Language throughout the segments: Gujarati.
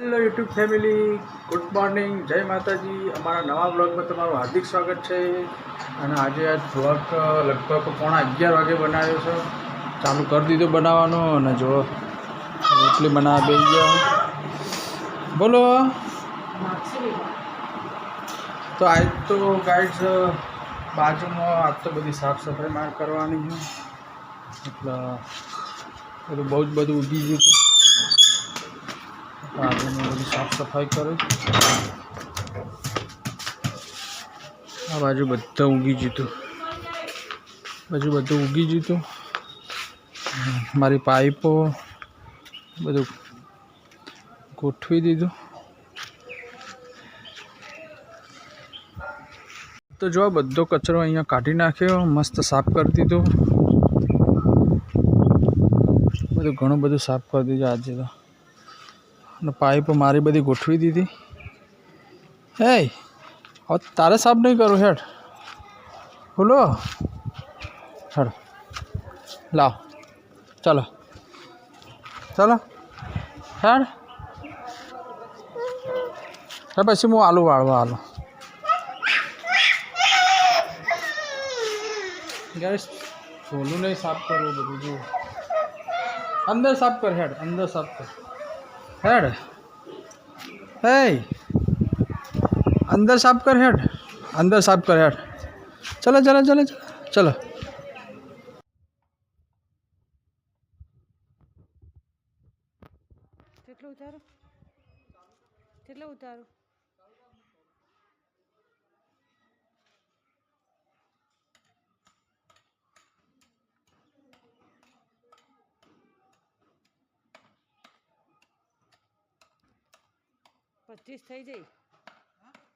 Hello YouTube family good morning Jai Mataji અમારા નવા બ્લોગમાં તમારું હાર્દિક સ્વાગત છે અને આજે આ બ્લોગ લગભગ પોણા અગિયાર વાગે બનાવ્યો છે ચાલુ કરી દીધો બનાવવાનો અને જો રોટલી બનાવવા બે ગયા બોલો તો આજ તો ગાઈડ બાજુમાં આજ તો બધી સાફ સફાઈ માર કરવાની છે એટલે બધું બહુ જ બધું ઊભી ગયું આજે મેં બધું સાફ સફાઈ કરી આ बाजू બધું ઉગી જીતું बाजू બધું ઉગી જીતું મારી પાઈપો બધું ગોઠવી દીધું તો જો બધું કચરો અહીંયા કાઢી નાખ્યો મસ્ત સાફ કરી દીધો બધું ઘણો બધું સાફ કરી દીધું આજે તો पाइप मारी बधी गोठी दी थी हे और तारे साफ नहीं करो हेड बोलो हेड लाओ चलो चलो हेड अरे पी मु आलू वाल आलू सोलू नहीं साफ करो बढ़ू अंदर साफ कर हेट अंदर साफ कर हेड है अंदर साफ कर हेड अंदर साफ कर हेड चलो चलो चलो चलो चलो કેટલો ઉતારો કેટલો 25 થઈ ગઈ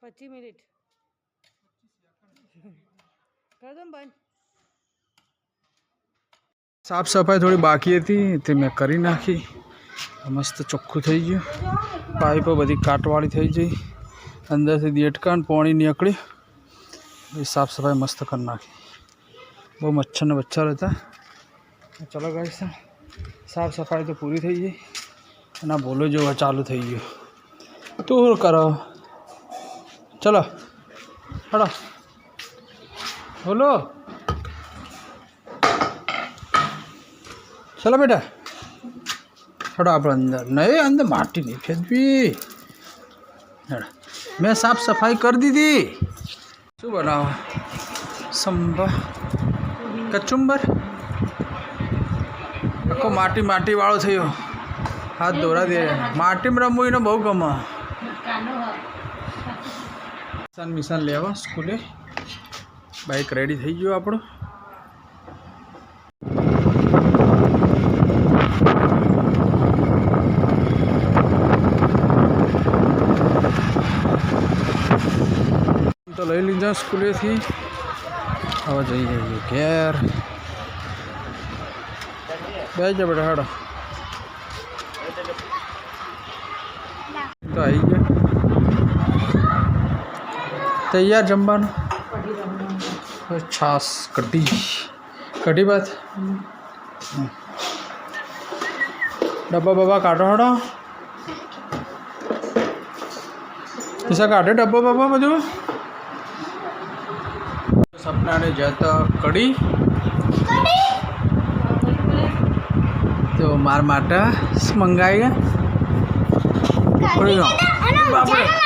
25 મિનિટ કદમ બાઈ સાફ સફાઈ થોડી બાકી હતી એટલે મે કરી નાખી મસ્ત ચોખ્ખું થઈ ગયું પાઈપ બધી કાટવાળી થઈ ગઈ અંદરથી દેટકાન પાણી નીકળી સાફ સફાઈ મસ્ત કર નાખી બહુ મચ્છર ન બચતો ચલો ગાઈસ સાફ સફાઈ તો પૂરી થઈ ગઈ અને આ બોલો જો ચાલુ થઈ ગયું તું શું કરો ચલો હડો બોલો ચલો બેટા હડો આપણે અંદર નહીં અંદર માટી નહીં ફેંકવી હડો મેં સાફ સફાઈ કરી દીધી શું બનાવો સંભા કચુંબર આખો માટી માટીવાળો થયો હાથ દોરા દે માટીમાં રમવું એને બહુ ગમે सन मिशन लेवा स्कूले बाइक रेडी થઈ ગયો આપણો તો લઈ લીધા સ્કૂલે થી આવા જઈ જઈએ ઘર બેય જ બેઠા હડો તો આવી ગયા तैयार जम्बा अच्छा कटी कटी बात हम्म। डब्बा बब्बा काटो हटो ऐसा काटे डब्बा बब्बा बजो सपना ने जाता कड़ी तो मार माटा मंगाएगा बापरे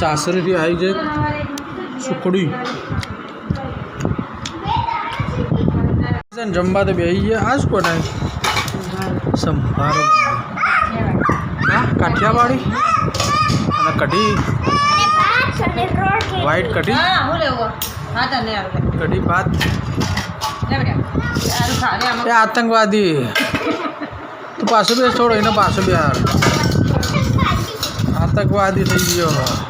સાસરેથી આવી છે સુખડી જમવા તો બેસી ગયા આ શું બનાવે સંભારો હા કાઠિયાવાડી અને કઢી વાઈટ કઢી કઢી ભાત એ આતંકવાદી તું પાછો બેસ થોડો એનો પાછો બે આતંકવાદી થઈ ગયો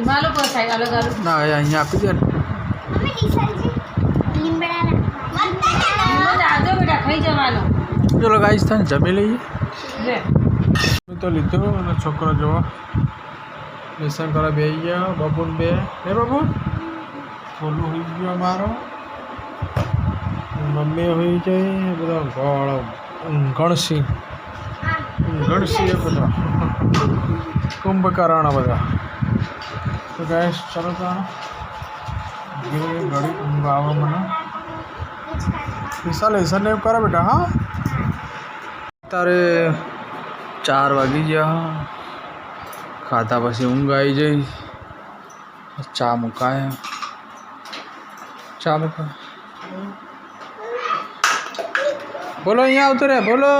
એમાં લોકો સાહેબ અલગ અલગ ના એ અહીંયા આપી દે ને ચલો ગાઈસ જમી લઈએ તો લીધો અને છોકરો જોવો લેસન કરવા બે ગયા બબુન બે હે બાબુ ખોલું હોઈ ગયો મારો મમ્મી હોઈ ગઈ બધા ગોળ ગણસી ગણસી બધા કુંભકર્ણ બધા तो गैस चलो तो ये गाड़ी नहीं कर बेटा हाँ तारे चार वागी जा खाता पसी ऊँग आई जाई चा मुकाए चा मुका बोलो यहाँ उतरे बोलो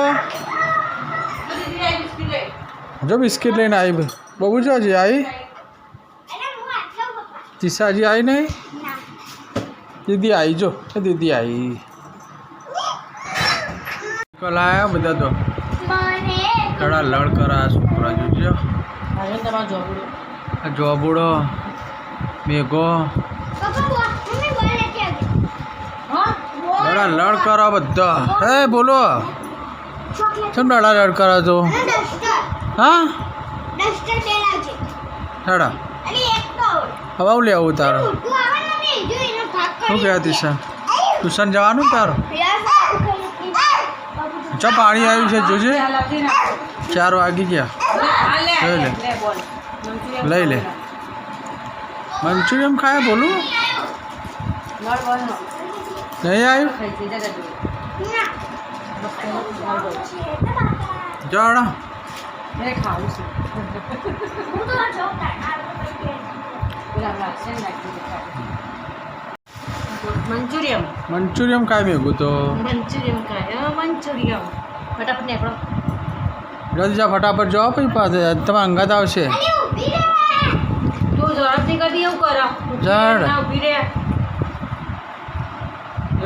जो बिस्किट लेने आई बबू जो जी आई તિસાજી આવી નહીં દીદી આવી જો દીદી આવી કલ આવ્યા બધા તો કડા લડ કરા છોકરા જોજો જોબુડો મેઘો લડા લડ કરા બધા હે બોલો કેમ લડા લડ કરા છો હા હેડા हवाओं ले आओ तारो तू क्या दिशा तू जवान हो तारो अच्छा पानी आयु से जुझे चारो आगे क्या ले ले ले ले मंचूरियम खाया बोलू नहीं आयु जाओ ना મંચુરિયમ મંચુરિયમ કાંઈ મેગું તો મંચુરિયમ કાંઈ મંચુરિયમ ફટાફટ નીકળો જલ્દી જાઓ ફટાફટ જાઓ પછી પાસે તમારા અંગાત આવશે તું જવાબ નહીં કરતી એવું કરો જડ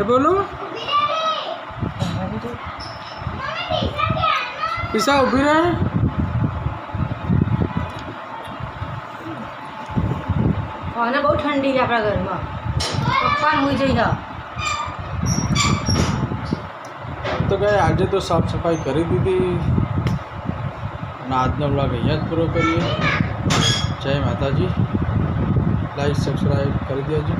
એ બોલું પૈસા ઉભી રહ્યા અને બહુ ઠંડી છે આપણા ઘરમાં પપ્પા હું જઈ જાઓ તો કે આજે તો સાફ સફાઈ કરી દીધી અને આજનો બ્લોગ અહીંયા જ પૂરો કરીએ જય માતાજી લાઈક સબસ્ક્રાઈબ કરી દેજો